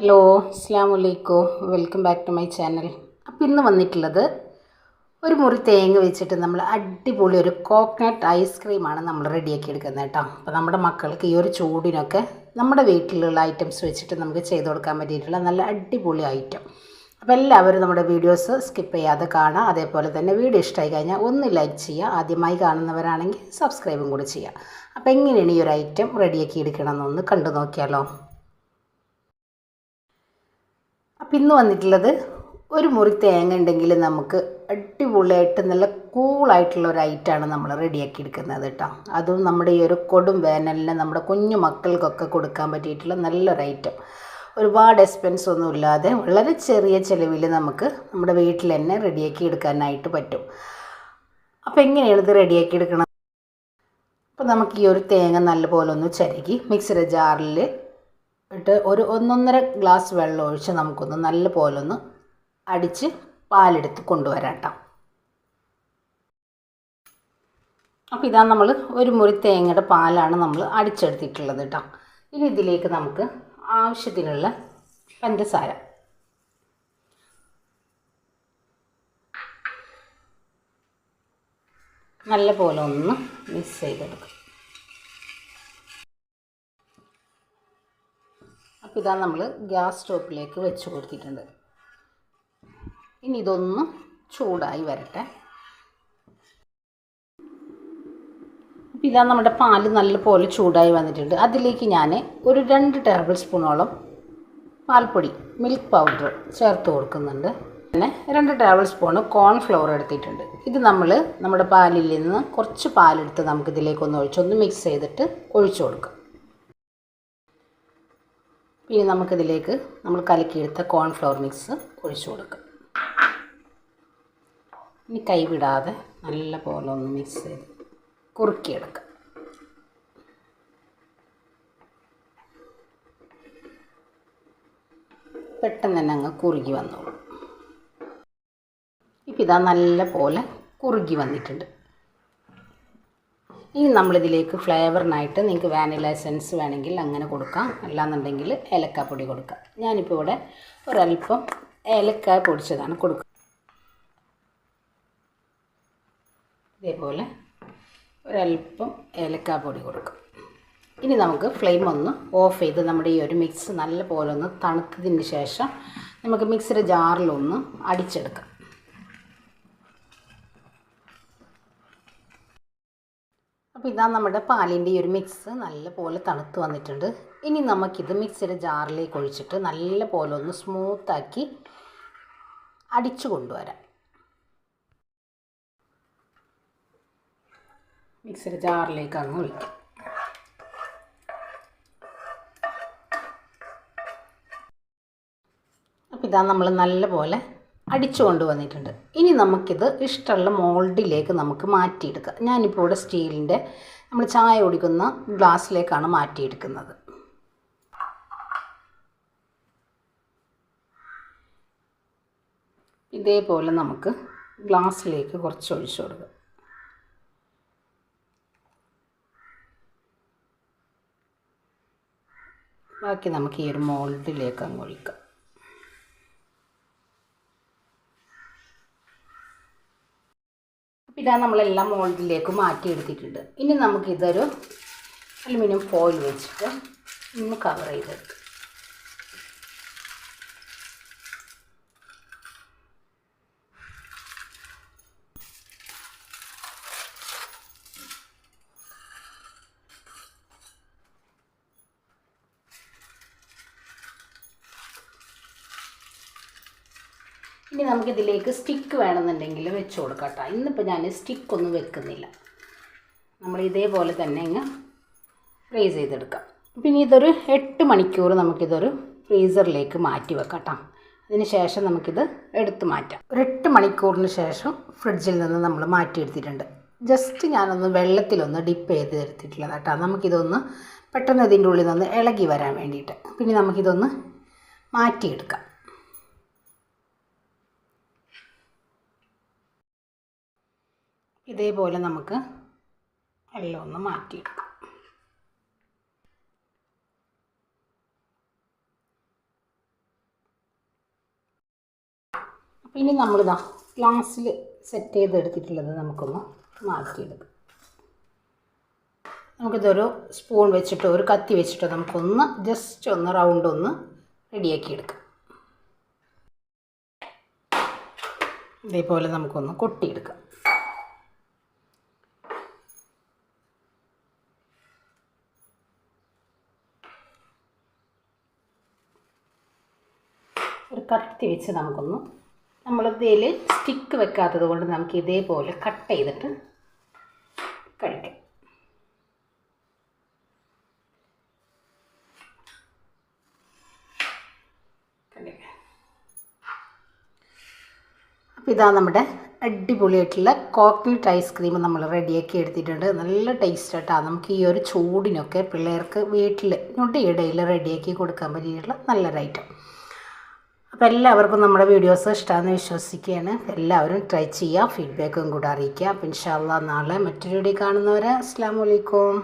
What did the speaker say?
Hello അസ്സാം വലൈക്കും welcome back to my channel. അപ്പോൾ ഇന്ന് വന്നിട്ടുള്ളത് ഒരു മുറി തേങ്ങ വെച്ചിട്ട് നമ്മൾ അടിപൊളി ഒരു കോക്കനട്ട് ഐസ്ക്രീമാണ് നമ്മൾ റെഡിയാക്കി എടുക്കുന്നത് കേട്ടോ. അപ്പോൾ നമ്മുടെ മക്കൾക്ക് ഈ ഒരു ചൂടിനൊക്കെ നമ്മുടെ വീട്ടിലുള്ള ഐറ്റംസ് വെച്ചിട്ട് നമുക്ക് ചെയ്ത് കൊടുക്കാൻ പറ്റിയിട്ടുള്ള നല്ല അടിപൊളി ഐറ്റം. അപ്പോൾ എല്ലാവരും നമ്മുടെ വീഡിയോസ് സ്കിപ്പ് ചെയ്യാതെ കാണുക. അതേപോലെ തന്നെ വീഡിയോ ഇഷ്ടമായി കഴിഞ്ഞാൽ ഒന്ന് ലൈക്ക് ചെയ്യുക. ആദ്യമായി കാണുന്നവരാണെങ്കിൽ സബ്സ്ക്രൈബും കൂടി ചെയ്യുക. അപ്പോൾ എങ്ങനെയാണ് ഈ ഒരു ഐറ്റം റെഡിയാക്കി എടുക്കണമെന്നൊന്ന് കണ്ടു നോക്കിയാലോ. അപ്പം ഇന്ന് വന്നിട്ടുള്ളത് ഒരു മുറി തേങ്ങ ഉണ്ടെങ്കിൽ നമുക്ക് അടിപൊളിയായിട്ട് നല്ല കൂളായിട്ടുള്ള ഒരു ഐറ്റമാണ് നമ്മൾ റെഡിയാക്കി എടുക്കുന്നത് കേട്ടോ. അതും നമ്മുടെ ഈ ഒരു കൊടും വേനലിന് നമ്മുടെ കുഞ്ഞു മക്കൾക്കൊക്കെ കൊടുക്കാൻ പറ്റിയിട്ടുള്ള നല്ലൊരു ഐറ്റം ഒരുപാട് എക്സ്പെൻസ് ഒന്നും ഇല്ലാതെ വളരെ ചെറിയ ചിലവിൽ നമുക്ക് നമ്മുടെ വീട്ടിൽ തന്നെ റെഡിയാക്കി എടുക്കാനായിട്ട് പറ്റും. അപ്പോൾ എങ്ങനെയാണ് ഇത് റെഡിയാക്കി എടുക്കണം? അപ്പോൾ നമുക്ക് ഈ ഒരു തേങ്ങ നല്ലപോലെ ഒന്ന് ചരുകി മിക്സിയുടെ ജാറിൽ ഇട്ട് ഒരു ഒന്നൊന്നര ഗ്ലാസ് വെള്ളം ഒഴിച്ച് നമുക്കൊന്ന് നല്ല പോലെ ഒന്ന് അടിച്ച് പാലെടുത്ത് കൊണ്ടുവരാം കേട്ടോ. അപ്പോൾ ഇതാ നമ്മൾ ഒരു മുറി തേങ്ങയുടെ പാലാണ് നമ്മൾ അടിച്ചെടുത്തിട്ടുള്ളത് കേട്ടോ. ഇനി ഇതിലേക്ക് നമുക്ക് ആവശ്യത്തിനുള്ള പഞ്ചസാര. നല്ല പോലെ ഒന്ന് മിക്സ് ചെയ്തെടുക്കും. അപ്പോൾ ഇതാ നമ്മൾ ഗ്യാസ് സ്റ്റോപ്പിലേക്ക് വെച്ച് കൊടുത്തിട്ടുണ്ട്. ഇനി ഇതൊന്ന് ചൂടായി വരട്ടെ. അപ്പോൾ ഇതാ നമ്മുടെ പാൽ നല്ലപോലെ ചൂടായി വന്നിട്ടുണ്ട്. അതിലേക്ക് ഞാൻ ഒരു രണ്ട് ടേബിൾ സ്പൂണോളം പാൽപ്പൊടി മിൽക്ക് പൗഡർ ചേർത്ത് കൊടുക്കുന്നുണ്ട്. പിന്നെ രണ്ട് ടേബിൾ സ്പൂണ് കോൺഫ്ലവർ എടുത്തിട്ടുണ്ട്. ഇത് നമ്മൾ നമ്മുടെ പാലിൽ നിന്ന് കുറച്ച് പാലെടുത്ത് നമുക്കിതിലേക്കൊന്ന് ഒഴിച്ചൊന്ന് മിക്സ് ചെയ്തിട്ട് ഒഴിച്ചു കൊടുക്കാം. ഇനി നമുക്കിതിലേക്ക് നമ്മൾ കലക്കിയെടുത്ത കോൺഫ്ലവർ മിക്സ് ഒഴിച്ചു കൊടുക്കാം. ഇനി കൈവിടാതെ നല്ല പോലെ ഒന്ന് മിക്സ് ചെയ്ത് കുറുക്കിയെടുക്കാം. പെട്ടെന്ന് തന്നെ അങ്ങ് കുറുകി വന്നോളൂ. ഇപ്പം ഇതാ നല്ല പോലെ കുറുകി വന്നിട്ടുണ്ട്. ഇനി നമ്മളിതിലേക്ക് ഫ്ലേവറിനായിട്ട് നിങ്ങൾക്ക് വാനില എസൻസ് വേണമെങ്കിൽ അങ്ങനെ കൊടുക്കാം. അല്ലാന്നുണ്ടെങ്കിൽ ഏലക്കാപ്പൊടി കൊടുക്കാം. ഞാനിപ്പോൾ ഇവിടെ ഒരല്പം ഏലക്കായ പൊടിച്ചതാണ് കൊടുക്കുക ഇതേപോലെ ഒരൽപ്പം ഏലക്കായ പൊടി കൊടുക്കും. ഇനി നമുക്ക് ഫ്ലെയിം ഒന്ന് ഓഫ് ചെയ്ത് നമ്മുടെ ഈ ഒരു മിക്സ് നല്ല പോലെ ഒന്ന് തണുത്തതിന് ശേഷം നമുക്ക് മിക്സിയുടെ ജാറിലൊന്ന് അടിച്ചെടുക്കാം. അപ്പോൾ ഇതാ നമ്മുടെ പാലിന്റെ ഈ ഒരു മിക്സ് നല്ല പോലെ തണുത്ത് വന്നിട്ടുണ്ട്. ഇനി നമുക്കിത് മിക്സിയുടെ ജാറിലേക്ക് ഒഴിച്ചിട്ട് നല്ല പോലെ ഒന്ന് സ്മൂത്താക്കി അടിച്ചു കൊണ്ടുവരാം. മിക്സിയുടെ ജാറിലേക്ക് അങ്ങ് ഒഴിക്കാം. അപ്പോൾ ഇതാ നമ്മൾ നല്ല പോലെ അടിച്ചു കൊണ്ടുവന്നിട്ടുണ്ട്. ഇനി നമുക്കിത് ഇഷ്ടമുള്ള മോൾഡിലേക്ക് നമുക്ക് മാറ്റിയെടുക്കാം. ഞാനിപ്പോൾ ഇവിടെ സ്റ്റീലിന്റെ നമ്മൾ ചായ കുടിക്കുന്ന ഗ്ലാസ്സിലേക്കാണ് മാറ്റിയെടുക്കുന്നത്. ഇതേപോലെ നമുക്ക് ഗ്ലാസ്സിലേക്ക് കുറച്ച് ഒഴിച്ചു കൊടുക്കാം. ബാക്കി നമുക്ക് ഈ ഒരു മോൾഡിലേക്ക് അങ്ങ് ഒഴിക്കാം. ഇതാ നമ്മളെല്ലാം മോൾഡിലേക്ക് മാറ്റിയെടുത്തിട്ടുണ്ട്. ഇനി നമുക്കിതൊരു അലുമിനിയം ഫോയിൽ വെച്ചിട്ട് ഒന്ന് കവർ ചെയ്തെടുക്കാം. ഇനി നമുക്കിതിലേക്ക് സ്റ്റിക്ക് വേണമെന്നുണ്ടെങ്കിൽ വെച്ച് കൊടുക്കാം കേട്ടോ ഇന്നിപ്പോൾ ഞാൻ സ്റ്റിക്കൊന്നും വെക്കുന്നില്ല. നമ്മൾ ഇതേപോലെ തന്നെ ഇങ്ങ് ഫ്രീസ് ചെയ്തെടുക്കാം. പിന്നെ ഇതൊരു എട്ട് മണിക്കൂർ നമുക്കിതൊരു ഫ്രീസറിലേക്ക് മാറ്റി വെക്കാം അതിന് ശേഷം നമുക്കിത് എടുത്ത് മാറ്റാം. ഒരു എട്ട് മണിക്കൂറിന് ശേഷം ഫ്രിഡ്ജിൽ നിന്ന് നമ്മൾ മാറ്റിയെടുത്തിട്ടുണ്ട്. ജസ്റ്റ് ഞാനൊന്ന് വെള്ളത്തിലൊന്ന് ഡിപ്പ് ചെയ്ത് എടുത്തിട്ടുള്ളത് കേട്ടോ. നമുക്കിതൊന്ന് പെട്ടെന്ന് ഇതിന്റെ ഉള്ളിൽ നിന്ന് ഇളകി വരാൻ വേണ്ടിയിട്ട്. പിന്നെ നമുക്കിതൊന്ന് മാറ്റിയെടുക്കാം. ഇതേപോലെ നമുക്ക് എല്ലാം ഒന്ന് മാറ്റിയെടുക്കാം. ഇനി നമ്മളിതാ ഗ്ലാസ്സിൽ സെറ്റ് ചെയ്തെടുത്തിട്ടുള്ളത് നമുക്കൊന്ന് മാറ്റിയെടുക്കാം. നമുക്കിതൊരു സ്പൂൺ വെച്ചിട്ടോ ഒരു കത്തി വെച്ചിട്ടോ നമുക്കൊന്ന് ജസ്റ്റ് ഒന്ന് റൗണ്ട് ഒന്ന് റെഡിയാക്കി എടുക്കാം ഇതേപോലെ നമുക്കൊന്ന് കൊട്ടിയെടുക്കാം. കത്തി വെച്ച് നമുക്കൊന്ന് നമ്മളിതിൽ സ്റ്റിക്ക് വെക്കാത്തത് കൊണ്ട് നമുക്ക് ഇതേപോലെ കട്ട് ചെയ്തിട്ട് കഴിക്കാം? അപ്പോൾ ഇതാ നമ്മുടെ അടിപൊളിയായിട്ടുള്ള കോക്കനട്ട് ഐസ്ക്രീം നമ്മൾ റെഡിയാക്കി എടുത്തിട്ടുണ്ട്. നല്ല ടേസ്റ്റ് ആയിട്ടാണ് നമുക്ക് ഈ ഒരു ചൂടിനൊക്കെ പിള്ളേർക്ക് വീട്ടിൽ ഞൊടിയിടയിൽ റെഡിയാക്കി കൊടുക്കാൻ പറ്റിയിട്ടുള്ള നല്ലൊരു ഐറ്റം അപ്പോൾ എല്ലാവർക്കും നമ്മുടെ വീഡിയോസ് ഇഷ്ടമാണെന്ന് വിശ്വസിക്കുകയാണ്. എല്ലാവരും ട്രൈ ചെയ്യുക ഫീഡ്ബാക്കും കൂടെ അറിയിക്കുക. അപ്പം ഇൻഷാല്ല നാളെ മറ്റൊരു വീഡിയോ കാണുന്നവരെ അസ്സാം വലൈക്കും